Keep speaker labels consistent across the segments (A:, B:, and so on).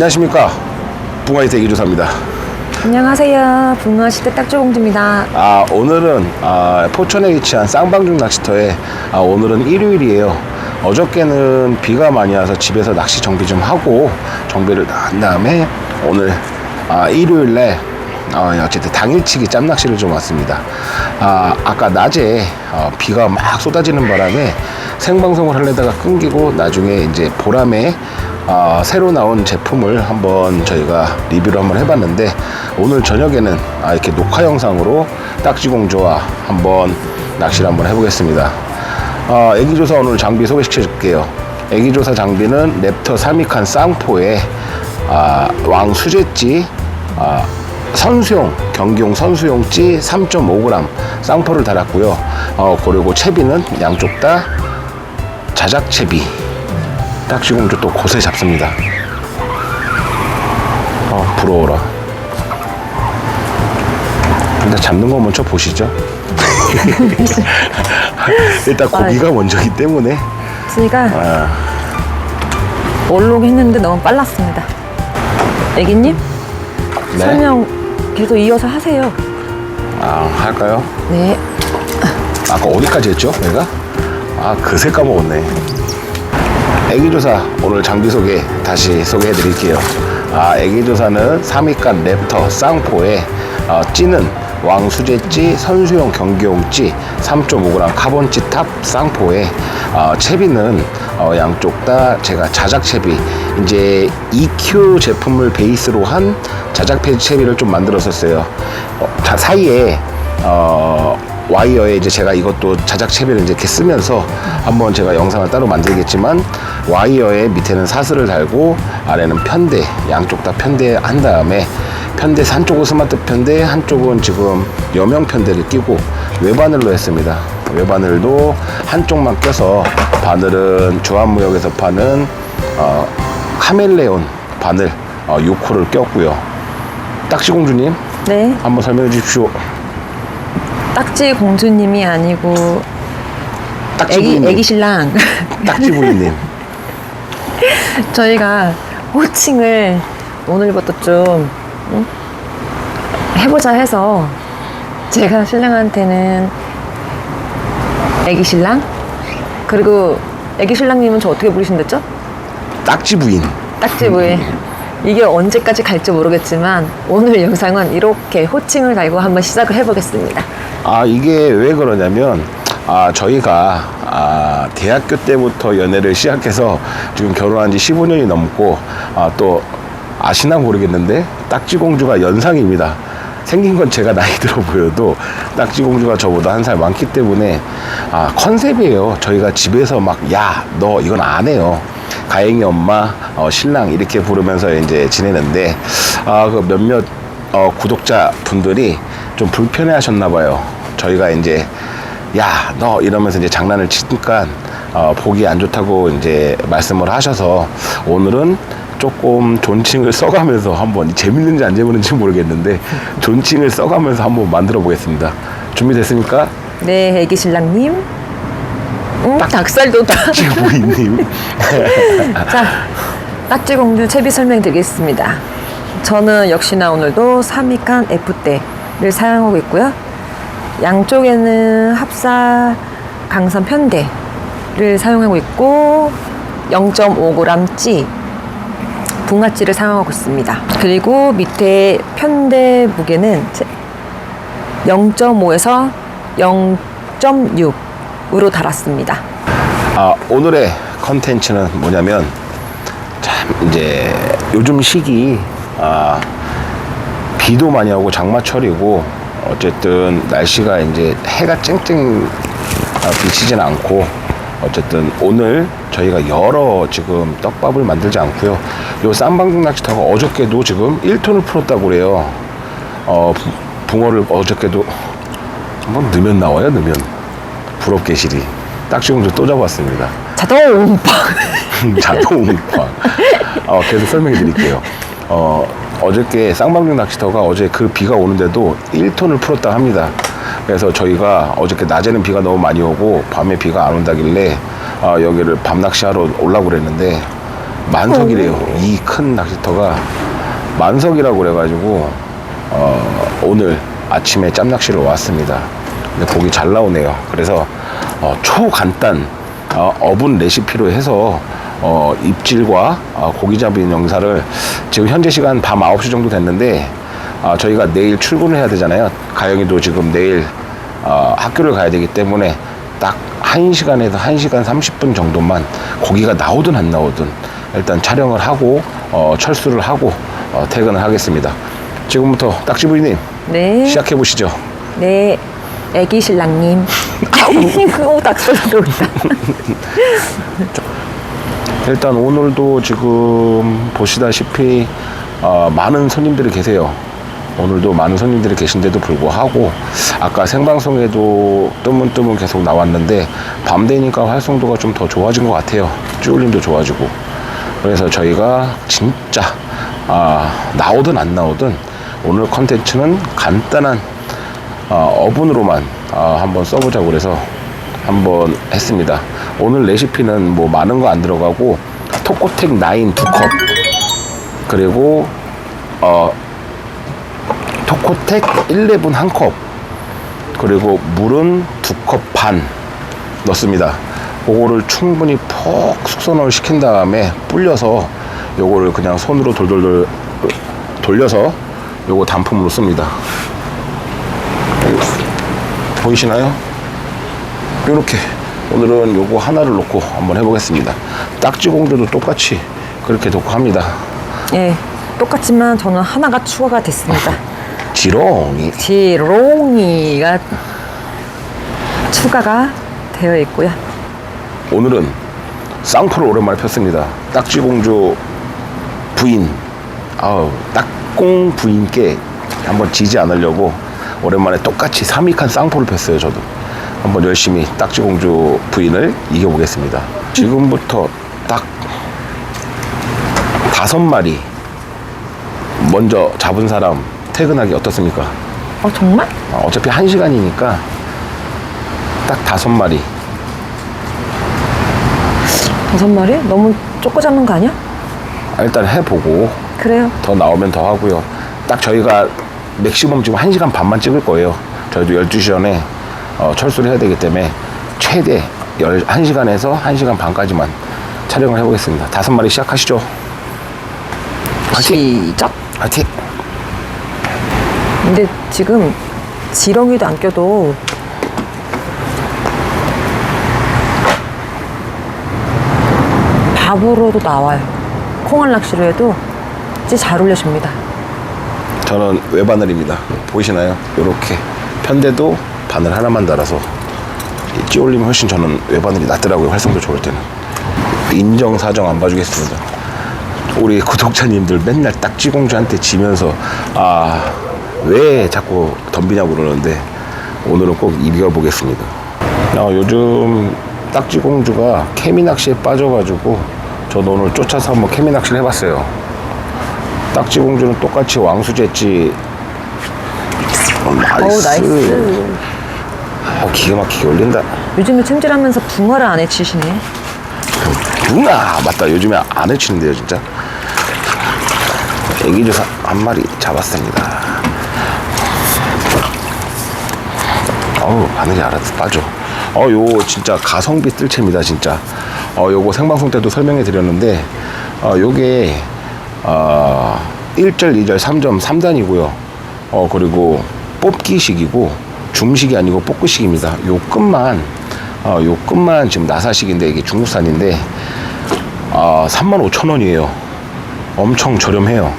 A: 안녕하십니까 붕어이트 애기조사입니다
B: 안녕하세요. 붕어시대 딱조공주입니다.
A: 아 오늘은 아, 포천에 위치한 쌍방중 낚시터에 아, 오늘은 일요일이에요 어저께는 비가 많이 와서 집에서 낚시 정비 좀 하고 정비를 다한 다음에 오늘 아, 일요일날 어, 어쨌든 당일치기 짬낚시를 좀 왔습니다. 아, 아까 낮에 어, 비가 막 쏟아지는 바람에 생방송을 하려다가 끊기고 나중에 이제 보람에 아, 새로 나온 제품을 한번 저희가 리뷰를 한번 해봤는데 오늘 저녁에는 아, 이렇게 녹화 영상으로 딱지공주와 한번 낚시를 한번 해보겠습니다. 아, 애기조사 오늘 장비 소개시켜 줄게요. 애기조사 장비는 랩터 3위칸 쌍포에 아, 왕 수제찌 아, 선수용 경기용 선수용찌 3.5g 쌍포를 달았고요. 어, 그리고 채비는 양쪽 다 자작 채비. 딱지공주 또 곳에 잡습니다. 어, 부러워라. 일단 잡는 거 먼저 보시죠. 일단 고기가 먼저기 때문에
B: 저희가
A: 아,
B: 얼룩 했는데 너무 빨랐습니다. 애기님
A: 네.
B: 설명 계속 이어서 하세요.
A: 아 할까요?
B: 네.
A: 아까 어디까지 했죠? 내가? 아 그새 까먹었네. 애기조사 오늘 장비 소개 다시 소개해 드릴게요. 아 애기조사는 3위간 랩터 쌍포에 어, 찌는 왕수제찌 선수용 경기용찌 3.5g 카본찌 탑 쌍포에 어, 채비는 어, 양쪽 다 제가 자작 채비 이제 EQ 제품을 베이스로 한 자작 폐 채비를 좀 만들었었어요. 어, 자, 사이에 어, 와이어에 이제 제가 이것도 자작 채비를 이렇게 쓰면서 한번 제가 영상을 따로 만들겠지만 와이어에 밑에는 사슬을 달고 아래는 편대 양쪽 다 편대 한 다음에 편대 한쪽은 스마트 편대 한쪽은 지금 여명 편대를 끼고 외바늘로 했습니다. 외바늘도 한쪽만 껴서 바늘은 주한무역에서 파는 어, 카멜레온 바늘 어, 6호를 꼈고요. 딱지공주님
B: 네.
A: 한번 설명해 주십시오.
B: 딱지 공주님이 아니고 애기
A: 딱지부인님.
B: 애기 신랑.
A: 딱지 부인님
B: 저희가 호칭을 오늘부터 좀 응? 해보자 해서 제가 신랑한테는 애기 신랑 그리고 애기 신랑님은 저 어떻게 부르신댔죠?
A: 딱지 부인
B: 딱지부에 이게 언제까지 갈지 모르겠지만 오늘 영상은 이렇게 호칭을 달고 한번 시작을 해보겠습니다.
A: 아 이게 왜 그러냐면 아 저희가 아 대학교 때부터 연애를 시작해서 지금 결혼한 지 15년이 넘고 아 또 아시나 모르겠는데 딱지공주가 연상입니다. 생긴 건 제가 나이 들어 보여도 딱지공주가 저보다 한 살 많기 때문에 아 컨셉이에요. 저희가 집에서 막 야 너 이건 안 해요. 가영이 엄마 어, 신랑 이렇게 부르면서 이제 지내는데 아 그 몇몇 어, 구독자 분들이 좀 불편해 하셨나 봐요. 저희가 이제 야, 너 이러면서 이제 장난을 치니까 어, 보기 안 좋다고 이제 말씀을 하셔서 오늘은 조금 존칭을 써가면서 한번 재밌는지 안 재밌는지 모르겠는데 존칭을 써가면서 한번 만들어 보겠습니다. 준비됐습니까?
B: 네, 애기 신랑님. 응, 닭살도 다.
A: 지부인님.
B: 자, 딱지공주 채비 설명드리겠습니다. 저는 역시나 오늘도 3위칸 F대를 사용하고 있고요. 양쪽에는 합사 강선 편대를 사용하고 있고 0.5g 찌 붕어찌를 사용하고 있습니다. 그리고 밑에 편대 무게는 0.5에서 0.6으로 달았습니다.
A: 아, 오늘의 컨텐츠는 뭐냐면 참 이제 요즘 시기 아, 비도 많이 오고 장마철이고 어쨌든 날씨가 이제 해가 쨍쨍 아, 비치진 않고 어쨌든 오늘 저희가 여러 지금 떡밥을 만들지 않고요. 요 쌈방중 낚시터가 어저께도 지금 1톤을 풀었다고 그래요. 어, 부- 붕어를 어저께도 한번 넣으면 나와요, 넣으면. 부럽게 시리. 딱지공주 또 잡았습니다.
B: 자동
A: 자동파. 어, 계속 설명해 드릴게요. 어, 어저께 쌍방중 낚시터가 어제 그 비가 오는데도 1톤을 풀었다 합니다. 그래서 저희가 어저께 낮에는 비가 너무 많이 오고 밤에 비가 안 온다길래 어, 여기를 밤 낚시하러 오려고 그랬는데 만석이래요. 이 큰 낚시터가 만석이라고 그래가지고 어, 오늘 아침에 짬낚시를 왔습니다. 근데 고기 잘 나오네요. 그래서 어, 초간단 어, 어분 레시피로 해서 어, 입질과 어, 고기 잡은 영상을 지금 현재 시간 밤 9시 정도 됐는데 아, 저희가 내일 출근을 해야 되잖아요. 가영이도 지금 내일 어, 학교를 가야 되기 때문에 딱 1시간에서 1시간 30분 정도만 고기가 나오든 안 나오든 일단 촬영을 하고 어, 철수를 하고 어, 퇴근을 하겠습니다. 지금부터 딱지 부인님
B: 네.
A: 시작해 보시죠.
B: 네. 애기 신랑님. 그거 닥쳐 들어온다.
A: 일단 오늘도 지금 보시다시피 어, 많은 손님들이 계세요. 오늘도 많은 손님들이 계신데도 불구하고 아까 생방송에도 뜨문뜨문 계속 나왔는데 밤 되니까 활성도가 좀 더 좋아진 것 같아요. 쭈울림도 좋아지고 그래서 저희가 진짜 아, 나오든 안 나오든 오늘 컨텐츠는 간단한 어, 어분으로만 어, 한번 써보자고 그래서 한번 했습니다. 오늘 레시피는 뭐 많은 거 안 들어가고 토코텍 9 두 컵 그리고 어 토코텍 11 한 컵 그리고 물은 두 컵 반 넣습니다. 그거를 충분히 푹 숙성을 시킨 다음에 불려서 요거를 그냥 손으로 돌돌돌 돌려서 요거 단품으로 씁니다. 보이시나요? 요렇게 오늘은 요거 하나를 놓고 한번 해보겠습니다. 딱지공주도 똑같이 그렇게 놓고 합니다.
B: 예. 똑같지만 저는 하나가 추가가 됐습니다.
A: 지렁이
B: 지롱이가 추가가 되어 있고요.
A: 오늘은 쌍포를 오랜만에 폈습니다. 딱지공주 부인, 아우 딱공 부인께 한번 지지 않으려고 오랜만에 똑같이 3위칸 쌍포를 폈어요. 저도 한번 열심히 딱지공주 부인을 이겨보겠습니다. 지금부터 딱 다섯 마리 먼저 잡은 사람 퇴근하기 어떻습니까?
B: 어, 정말?
A: 어, 어차피 한 시간이니까 딱 다섯 마리
B: 다섯 마리? 너무 쪼꼬 잡는 거 아니야?
A: 아, 일단 해보고
B: 그래요.
A: 더 나오면 더 하고요. 딱 저희가 맥시멈 지금 1시간 반만 찍을 거예요. 저희도 12시 전에 어, 철수를 해야 되기 때문에 최대 1시간에서 1시간 반까지만 촬영을 해보겠습니다. 다섯 마리 시작하시죠. 화이팅!
B: 시작.
A: 화이팅!
B: 근데 지금 지렁이도 안 껴도 밥으로도 나와요. 콩알 낚시로 해도 잘 올려줍니다.
A: 저는 외바늘입니다. 보이시나요? 이렇게 편대도 바늘 하나만 달아서 이 찌올리면 훨씬 저는 외바늘이 낫더라고요. 활성도 좋을 때는. 인정 사정 안 봐주겠습니다. 우리 구독자님들 맨날 딱지공주한테 지면서 아 왜 자꾸 덤비냐고 그러는데 오늘은 꼭 이겨보겠습니다. 아, 요즘 딱지공주가 케미 낚시에 빠져가지고 저도 오늘 쫓아서 한번 케미 낚시를 해봤어요. 딱지공주는 똑같이 왕수제지 어, 나이스.
B: 어우, 나이스.
A: 어, 기가 막히게 올린다.
B: 요즘에 찜질하면서 붕어를 안 해치시네.
A: 누나 맞다. 요즘에 안 해치는데요 진짜. 애기조사 한 마리 잡았습니다. 어우 바늘이 알아서 빠져. 어 요 진짜 가성비 뜰채입니다 진짜. 어 요거 생방송 때도 설명해 드렸는데 어 요게 어 1절 2절 3점 3단이고요. 어 그리고 뽑기식이고 줌식이 아니고 뽑기식입니다 요 끝만 어, 요 끝만 지금 나사식인데 이게 중국산인데 아, 35,000원이에요. 엄청 저렴해요.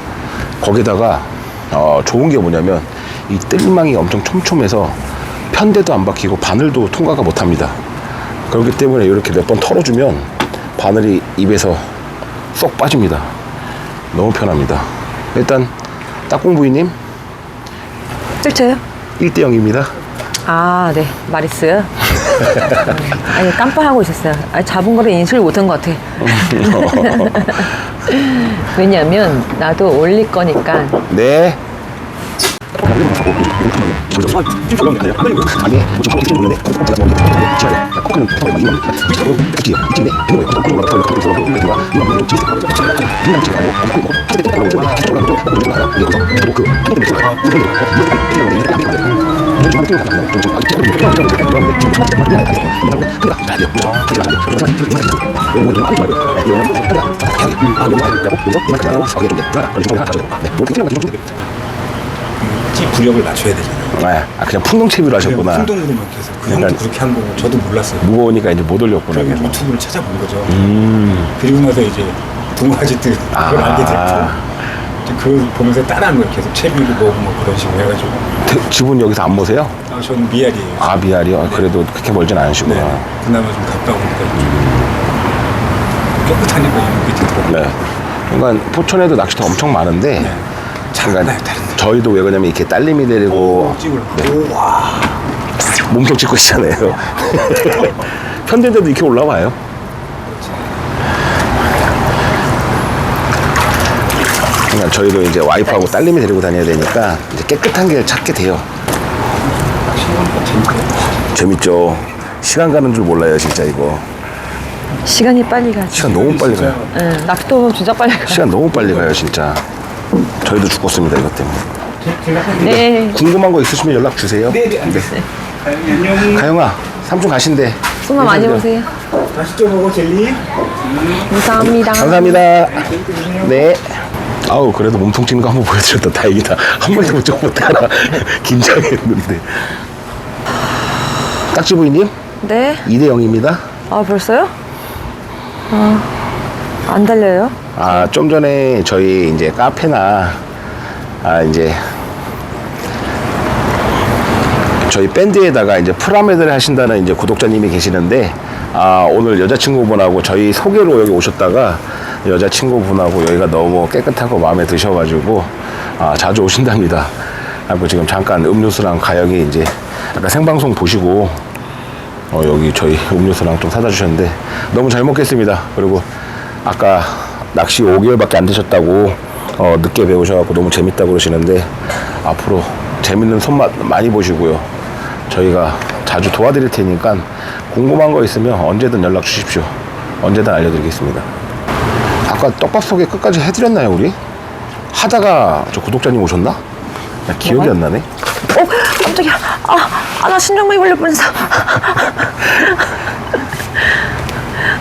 A: 거기다가 어, 좋은 게 뭐냐면 이 뜰망이 엄청 촘촘해서 편대도 안 박히고 바늘도 통과가 못 합니다. 그렇기 때문에 이렇게 몇 번 털어주면 바늘이 입에서 쏙 빠집니다. 너무 편합니다. 일단 딱공부이님
B: 찔쳐요?
A: 1대 0입니다.
B: 아, 네. 마리스. 아니, 깜빡하고 있었어요. 아니, 잡은 거를 인식을 못한 것 같아. 왜냐면, 나도 올릴 거니까.
A: 네.
C: 찌 부력을 맞춰야 되잖아요.
A: 네, 아, 그냥 풍덩치비로 하셨구나.
C: 풍동으로만 계속 그 형도
A: 약간-
C: 그렇게 한 거고 저도 몰랐어요.
A: 무거우니까 이제 못 올렸구나.
C: 그리고
A: 계속.
C: 유튜브를 찾아본 거죠.
A: 음.
C: 그리고 나서 이제 그걸
A: 아.
C: 알게 됐고 그걸 보면서 따라하는 걸 계속 채비를 보고 뭐 그런 식으로 해가지고
A: 대- 집은 여기서 안 보세요?
C: 아, 저는 미알이에요.
A: 아, 미알이요? 아, 그래도 그렇게 멀진 않으시구나.
C: 네. 그나마 좀 가까우니까 좀 깨끗하니까 이 밑에 들어.
A: 네. 그러니까 포천에도 낚시터 엄청 많은데
C: 네.
A: 그러니까
C: 다른데.
A: 저희도 왜 그러냐면 이렇게 딸님이 데리고
C: 찍을.
A: 네.
C: 와.
A: 몸통 찍고 있잖아요. 편대인데도 이렇게 올라와요. 그러니까 저희도 이제 와이프하고 딸님이 데리고 다녀야 되니까 이제 깨끗한 길 찾게 돼요. 재밌죠. 시간 가는 줄 몰라요, 진짜 이거.
B: 시간이 빨리 가지.
A: 시간 너무 빨리 가요.
B: 응, 낚시도 진짜 빨리 가.
A: 시간 너무 빨리 가요, 진짜. 저희도 죽었습니다, 이것 때문에.
B: 네.
A: 궁금한 거 있으시면 연락 주세요.
C: 네, 네. 안녕.
A: 가영아, 삼촌 가신대.
B: 손만 많이 보세요.
C: 다시 또 보고 젤리.
B: 감사합니다.
A: 감사합니다. 네. 아우 그래도 몸통 찍는 거 한번 보여드렸다 다행이다 한 번도 못 찍고 못하라 긴장했는데 딱지 부인님
B: 네.
A: 2대 0입니다
B: 아, 벌써요? 아, 안 달려요?
A: 아 좀 전에 저희 이제 카페나 아 이제 저희 밴드에다가 이제 프라메드를 하신다는 이제 구독자님이 계시는데 아 오늘 여자친구분하고 저희 소개로 여기 오셨다가 여자친구분하고 여기가 너무 깨끗하고 마음에 드셔가지고 아 자주 오신답니다. 하고 지금 잠깐 음료수랑 가영이 이제 아까 생방송 보시고 어, 여기 저희 음료수랑 좀 사다 주셨는데 너무 잘 먹겠습니다. 그리고 아까 낚시 5개월밖에 안 되셨다고 어, 늦게 배우셔갖고 너무 재밌다고 그러시는데 앞으로 재밌는 손맛 많이 보시고요. 저희가 자주 도와드릴 테니까 궁금한 거 있으면 언제든 연락 주십시오. 언제든 알려드리겠습니다. 아까 떡밥 소개 끝까지 해드렸나요, 우리? 하다가 저 구독자님 오셨나? 나 기억이 안 나네.
B: 어, 깜짝이야. 아, 아, 나 신경망이 걸릴 뻔했어.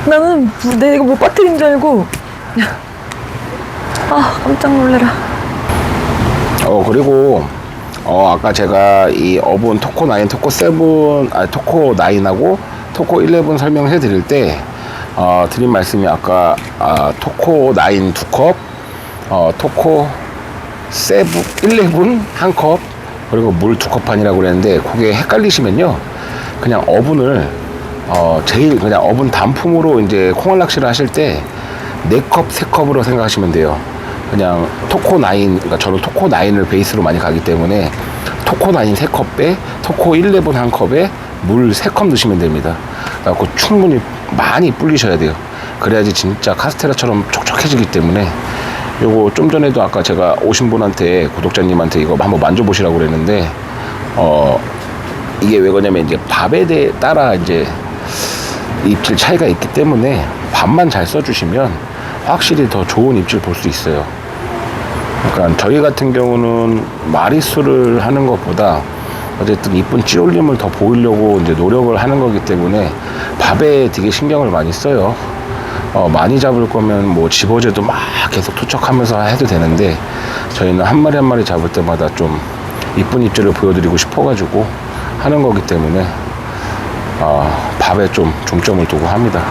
B: 나는 뭐- 내가 뭐 빠뜨린 줄 알고. 아, 깜짝 놀래라.
A: 어 그리고 어 아까 제가 이 어분 토코 9, 토코 7, 아 토코 9하고 토코 11 설명해 드릴 때 어, 드린 말씀이 아까 아, 토코 9두 컵, 어, 토코 7, 11한 컵, 그리고 물두컵 반이라고 그랬는데 그게 헷갈리시면요. 그냥 어분을 어, 제일 그냥 어분 단품으로 이제 콩알 낚시를 하실 때네 컵, 세 컵으로 생각하시면 돼요. 그냥 토코 9, 그러니까 저는 토코 9을 베이스로 많이 가기 때문에 토코 9세 컵에 토코 11한 컵에 물세컵 넣으시면 됩니다. 그래갖고 충분히 많이 불리셔야 돼요. 그래야지 진짜 카스테라처럼 촉촉해지기 때문에 요거 좀 전에도 아까 제가 오신 분한테 구독자님한테 이거 한번 만져보시라고 그랬는데 어 이게 왜 그러냐면 이제 밥에 대해 따라 이제 입질 차이가 있기 때문에 밥만 잘 써주시면 확실히 더 좋은 입질 볼 수 있어요. 그러니까 저희 같은 경우는 마리수를 하는 것보다 어쨌든 이쁜 찌올림을 더 보이려고 이제 노력을 하는 거기 때문에 밥에 되게 신경을 많이 써요. 어, 많이 잡을 거면 뭐 집어제도 막 계속 투척하면서 해도 되는데 저희는 한 마리 한 마리 잡을 때마다 좀 이쁜 입질을 보여드리고 싶어가지고 하는 거기 때문에 어, 밥에 좀 중점을 두고 합니다.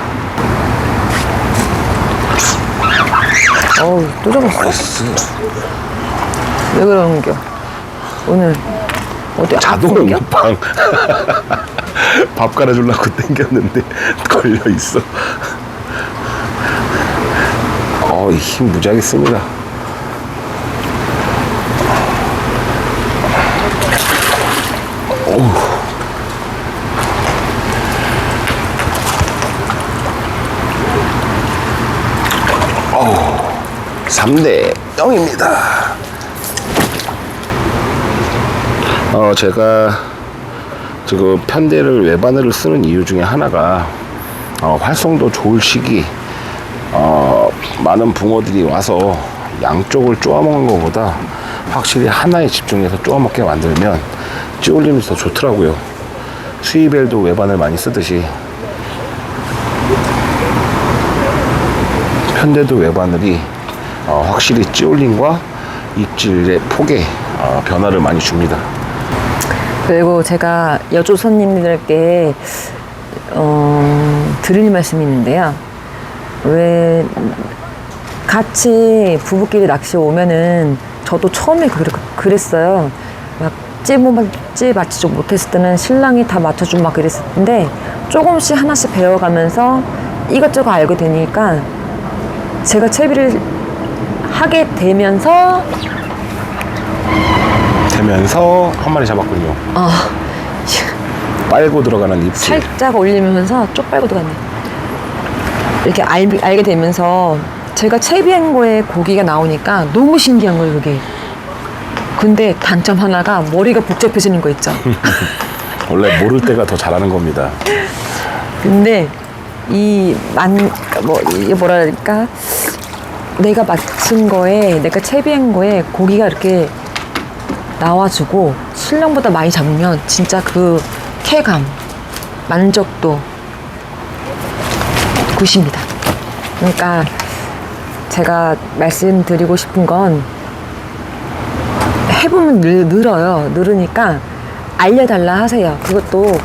B: 어우, 또 잡았어. 왜 그러는겨? 오늘 어디
A: 자동
B: 아픈겨?
A: 빵. 밥 갈아주려고 땡겼는데 걸려 있어. 어, 힘 무지하게 씁니다. 어우. 어우, 3대 0입니다. 어, 제가 지금 편대를 외바늘을 쓰는 이유 중에 하나가 어, 활성도 좋을 시기 어, 많은 붕어들이 와서 양쪽을 쪼아먹는 것보다 확실히 하나에 집중해서 쪼아먹게 만들면 찌올림이 더 좋더라고요. 수입엘도 외바늘 많이 쓰듯이 편대도 외바늘이 어, 확실히 찌올림과 입질의 폭에 어, 변화를 많이 줍니다.
B: 그리고 제가 여조 손님들께 어, 드릴 말씀이 있는데요. 왜 같이 부부끼리 낚시 오면은 저도 처음에 그랬, 그랬어요. 막 찌못 맞지 못했을 때는 신랑이 다 맞춰주고 막 그랬을 텐데 조금씩 하나씩 배워가면서 이것저것 알게 되니까 제가 채비를 하게 되면서
A: 되면서 한 마리 잡았군요.
B: 아
A: 빨고 들어가는 입질.
B: 살짝 올리면서 쪽 빨고 들어갔네. 이렇게 알, 알게 되면서 제가 채비한 거에 고기가 나오니까 너무 신기한 거예요, 그게. 근데 단점 하나가 머리가 복잡해지는 거 있죠.
A: 원래 모를 때가 더 잘하는 겁니다.
B: 근데 이 만, 뭐, 이게 그럴까? 내가 맞춘 거에, 내가 채비한 거에 고기가 이렇게 나와주고 신랑보다 많이 잡으면 진짜 그 쾌감, 만족도 굿입니다. 그러니까 제가 말씀드리고 싶은 건 해보면 늘, 늘어요. 늘으니까 알려달라 하세요. 그것도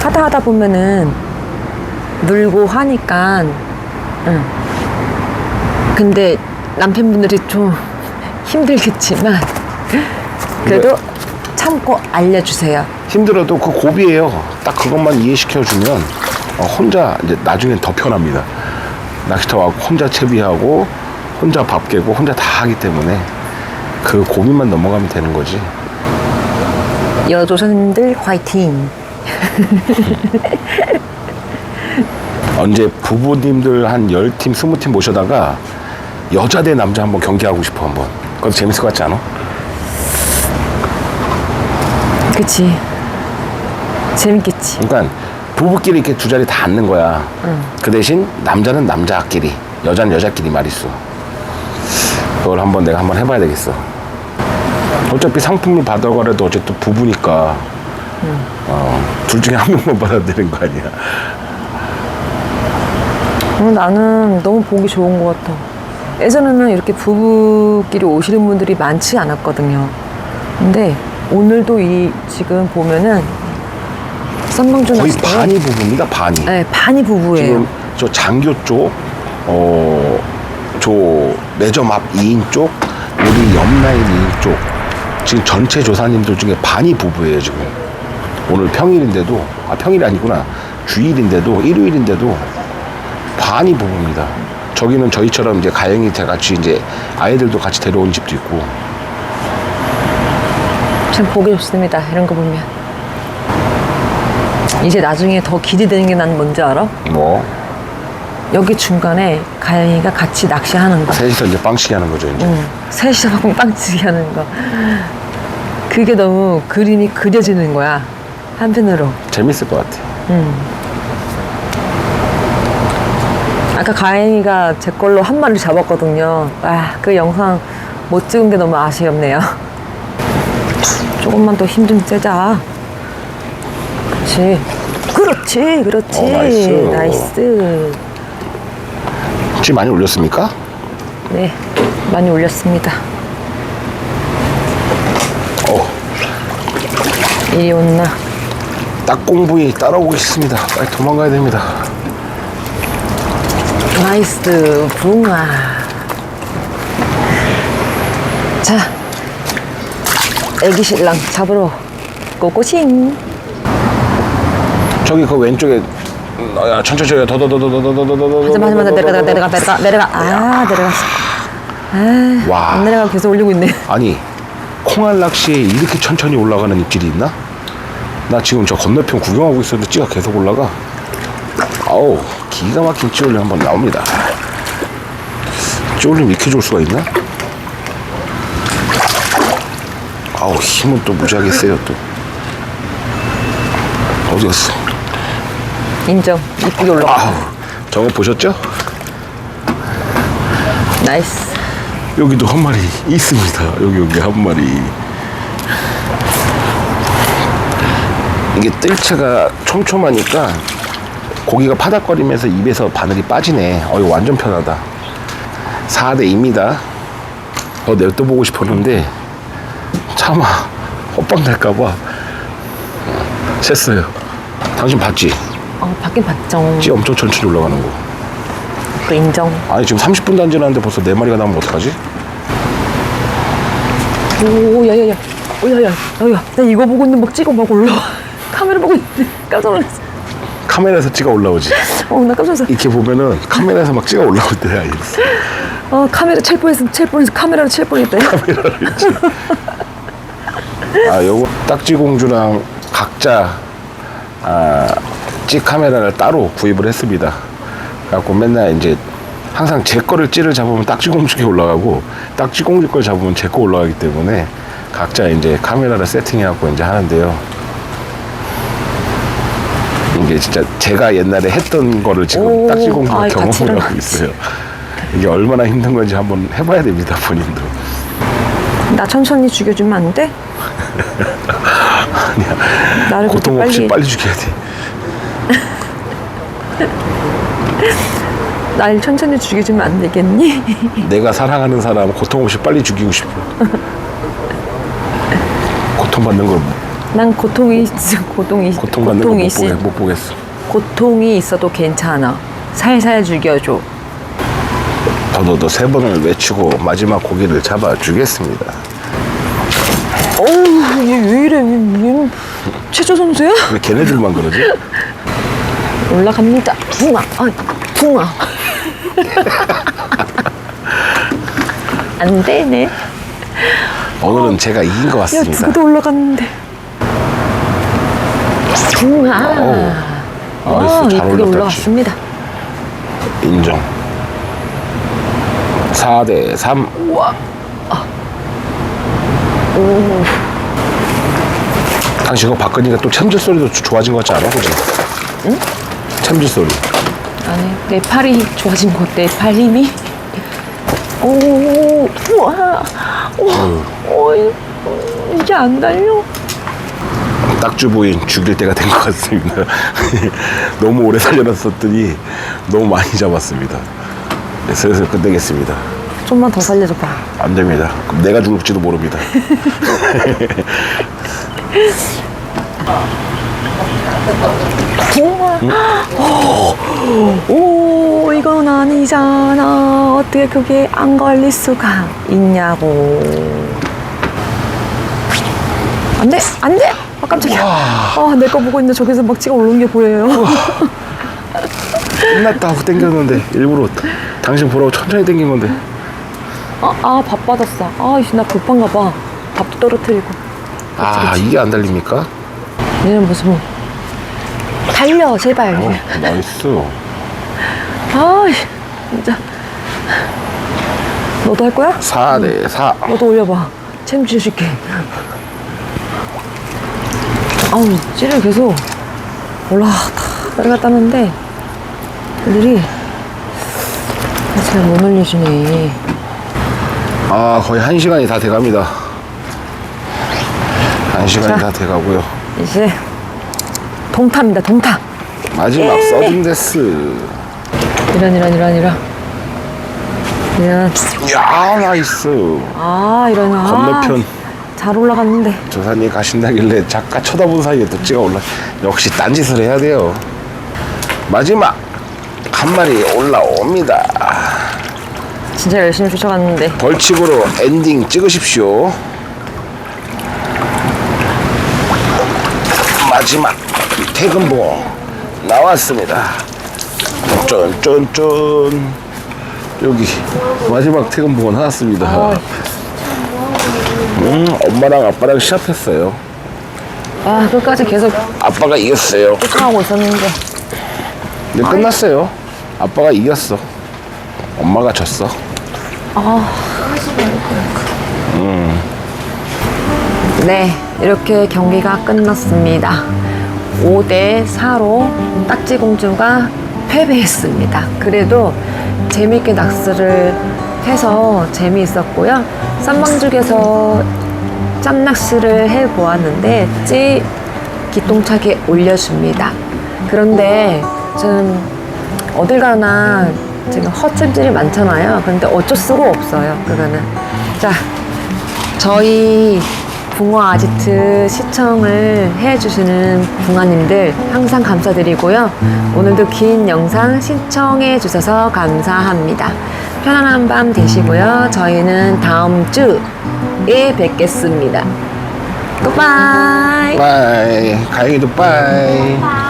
B: 하다 하다 보면은 늘고 하니까 응. 근데 남편분들이 좀 힘들겠지만 그래도 참고 알려주세요.
A: 힘들어도 그 고비예요. 딱 그것만 이해시켜주면 어, 혼자 이제 나중엔 더 편합니다. 낚시터 와고 혼자 채비하고 혼자 밥 깨고 혼자 다 하기 때문에 그 고비만 넘어가면 되는 거지.
B: 여조선들 화이팅!
A: 언제 부부님들 한 10팀, 20팀 모셔다가 여자 대 남자 한번 경기하고 싶어 한번. 그것도 재밌을 것 같지 않아?
B: 그치. 재밌겠지.
A: 그러니까 부부끼리 이렇게 두 자리 다 앉는 거야. 그 대신 남자는 남자끼리, 여자는 여자끼리 말이수. 그걸 한번 내가 한번 해봐야 되겠어. 어차피 상품을 받아가려도 어쨌든 부부니까 어, 둘 중에 한 명만 받아야 되는 거 아니야.
B: 어, 나는 너무 보기 좋은 것 같아. 예전에는 이렇게 부부끼리 오시는 분들이 많지 않았거든요. 근데 오늘도 이 지금 보면은 쌍방주
A: 거의 반이 부부입니다. 반이.
B: 네, 반이 부부예요.
A: 지금 저 장교 쪽, 어, 저 매점 앞 2인 쪽, 우리 옆라인 2인 쪽, 지금 전체 조사님들 중에 반이 부부예요, 지금. 오늘 평일인데도, 아, 평일이 아니구나. 주일인데도, 일요일인데도 반이 부부입니다. 저기는 저희처럼 이제 가영이 같이 이제 아이들도 같이 데려온 집도 있고,
B: 참 보기 좋습니다. 이런 거 보면. 이제 나중에 더 기대되는 게 난 뭔지 알아?
A: 뭐,
B: 여기 중간에 가영이가 같이 낚시하는 거.
A: 셋이서 이제 빵치기 하는 거죠, 이제.
B: 응, 셋이서 막 빵치기 하는 거. 그게 너무 그림이 그려지는 거야. 한편으로.
A: 재밌을 것 같아.
B: 아까 가영이가 제 걸로 한 마리를 잡았거든요. 아, 그 영상 못 찍은 게 너무 아쉬웠네요. 조금만 더 힘좀 째자. 그렇지. 그렇지, 그렇지.
A: 어, 나이스.
B: 나이스.
A: 혹시 많이 올렸습니까?
B: 네, 많이 올렸습니다.
A: 어,
B: 이리 온나.
A: 딱 공부이 따라오고 있습니다. 빨리 도망가야 됩니다.
B: 나이스 붕아 자 애기 신랑 잡으러 고고싱
A: 저기 그 왼쪽에 음, 어, 야, 천천히 더더더더더더더더더
B: 맞아 맞아 맞아 내려가 내려가 내려가 내려가 아 내려갔어
A: 와.
B: 아안 내려가 계속 올리고 있네
A: 아니 콩알 낚시에 이렇게 천천히 올라가는 입질이 있나? 나 지금 저 건너편 구경하고 있었는데 찌가 계속 올라가 아우 기가 막힌 찌올림 한번 나옵니다 찌올림 이렇게 좋을 수가 있나? 아우 힘은 또 무지하게 세요 또 어디 갔어
B: 인정. 이쁘게 올라가.
A: 아우 저거 보셨죠?
B: 나이스.
A: 여기도 한 마리 있습니다 여기 여기 한 마리 이게 뜰채가 촘촘하니까 고기가 파닥거리면서 입에서 바늘이 빠지네 어 이거 완전 편하다 4대 2입니다 어 냅둬보고 싶었는데 차마 헛방 날까봐 셌어요 당신 봤지?
B: 어, 받긴 받죠.
A: 찌 엄청 천천히 올라가는 거
B: 그 인정.
A: 아니 지금 30분도 안 지났는데 벌써 4마리가 나면 어떡하지?
B: 오, 야, 야, 야. 오, 야, 야. 야, 야. 나 이거 보고 있는 막 찍어 막 올라와. 카메라 보고 있는데 깜짝 놀랐어.
A: 카메라에서 찍어 올라오지
B: 어, 나 깜짝 놀랐어.
A: 이렇게 보면은 카메라에서 막 찍어 올라올 때야 있어
B: 어, 카메라 칠 뻔했어. 칠 뻔했어. 카메라로 칠 뻔했다.
A: 아 요거 딱지공주랑 각자 아, 찍 카메라를 따로 구입을 했습니다 그래갖고 맨날 이제 항상 제 거를 찌를 잡으면 딱지공주께 올라가고 딱지공주 걸 잡으면 제 거 올라가기 때문에 각자 이제 카메라를 세팅해갖고 이제 하는데요 이게 진짜 제가 옛날에 했던 거를 지금
B: 오,
A: 딱지공주가
B: 아이,
A: 경험을 하고. 있어요 이게 얼마나 힘든 건지 한번 해봐야 됩니다 본인도
B: 나 천천히 죽여주면 안 돼? 나를 그렇게
A: 고통 없이
B: 빨리,
A: 빨리 죽여야 돼
B: 날 천천히 죽여주면 안 되겠니?
A: 내가 사랑하는 사람 고통 없이 빨리 죽이고 싶어. 고통받는 걸
B: 난 고통이 있- 고통이
A: 고통받는
B: 고통이
A: 걸 못
B: 있-
A: 보게 못 보겠어.
B: 고통이 있어도 괜찮아. 살살 죽여줘.
A: 더더더 세 번을 외치고 마지막 고기를 잡아 주겠습니다.
B: 어우, 얘왜 이래? 얘, 얘는 최초 선수야?
A: 왜 걔네들만 그러지?
B: 올라갑니다. 붕아, 아, 붕아. 안 되네.
A: 오늘은 제가 이긴 것
B: 야,
A: 같습니다.
B: 두고도 올라갔는데. 붕아.
A: 어우,
B: 어,
A: 나이스, 잘
B: 이쁘게
A: 올렸다,
B: 올라갔습니다.
A: 인정. 4대 3.
B: 우와. 오,
A: 당신 이거 바꾸니까 또 챔질 소리도 조- 좋아진 것 같지 않아? 그지? 응? 챔질 소리.
B: 아니, 내 팔이 좋아진 것 같아. 내팔 힘이. 오, 우와. 오, 오, 이- 이게 안 달려?
A: 딱주 부인 죽일 때가 된 것 같습니다. 너무 오래 살려놨었더니 너무 많이 잡았습니다. 네, 슬슬 끝내겠습니다.
B: 좀만 더 살려줘봐.
A: 안 됩니다. 그럼 내가 죽을지도 모릅니다.
B: 붕아. 오, 이건 아니잖아. 어떻게 그게 안 걸릴 수가 있냐고. 안 돼, 안 돼! 아, 깜짝이야. 아, 내 거 보고 있는데 저기서 막 찍어 올라온 게 보여요.
A: 끝났다 하고 땡겼는데 일부러 당신 보라고 천천히 땡긴 건데
B: 아, 아, 밥 받았어. 아, 이씨, 나 급한가 봐. 밥도 떨어뜨리고.
A: 아 이게 안 달립니까?
B: 얘는 무슨. 뭐. 달려, 제발.
A: 어, 나이스.
B: 아, 진짜. 너도 할 거야?
A: 4대 4.
B: 너도 올려봐. 챔질 줄게. 아우, 찌를 계속 올라갔다 내려갔다 하는데, 애들이 잘 못 올려주네.
A: 아 거의 한 시간이 다 돼갑니다. 한 시간이
B: 자.
A: 다 돼가고요.
B: 이제, 동타입니다, 동타.
A: 마지막
B: 예.
A: 서든 데스.
B: 이런, 이런, 이런, 이런. 이런.
A: 야 나이스.
B: 아, 이런. 아,
A: 건너편.
B: 잘 올라갔는데.
A: 조사님 가신다길래 잠깐 쳐다본 사이에 또 찍어 올라. 역시 딴짓을 해야 돼요. 마지막 한 마리 올라옵니다.
B: 진짜 열심히 쫓아갔는데.
A: 벌칙으로 엔딩 찍으십시오. 마지막 퇴근봉 나왔습니다. 쫀쫀쫀 여기 마지막 퇴근봉은 나왔습니다. 음, 엄마랑 아빠랑 시합했어요.
B: 아, 끝까지 계속
A: 아빠가 이겼어요.
B: 쫓아가고 있었는데.
A: 근데 끝났어요. 아빠가 이겼어. 엄마가 졌어.
B: 네, 이렇게 경기가 끝났습니다. 5대 4로 딱지공주가 패배했습니다. 그래도 재밌게 낚시를 해서 재미있었고요. 쌈방죽에서 짬낚시를 해보았는데 찌 기똥차게 올려줍니다. 그런데 지금 어딜 가나 지금 헛찜질이 많잖아요. 근데 어쩔 수가 없어요. 그거는. 자, 저희 붕어 아지트 시청을 해주시는 붕어님들 항상 감사드리고요. 오늘도 긴 영상 시청해 주셔서 감사합니다. 편안한 밤 되시고요. 저희는 다음 주에 뵙겠습니다. 굿바이.
A: 빠이. 가영이도 빠이.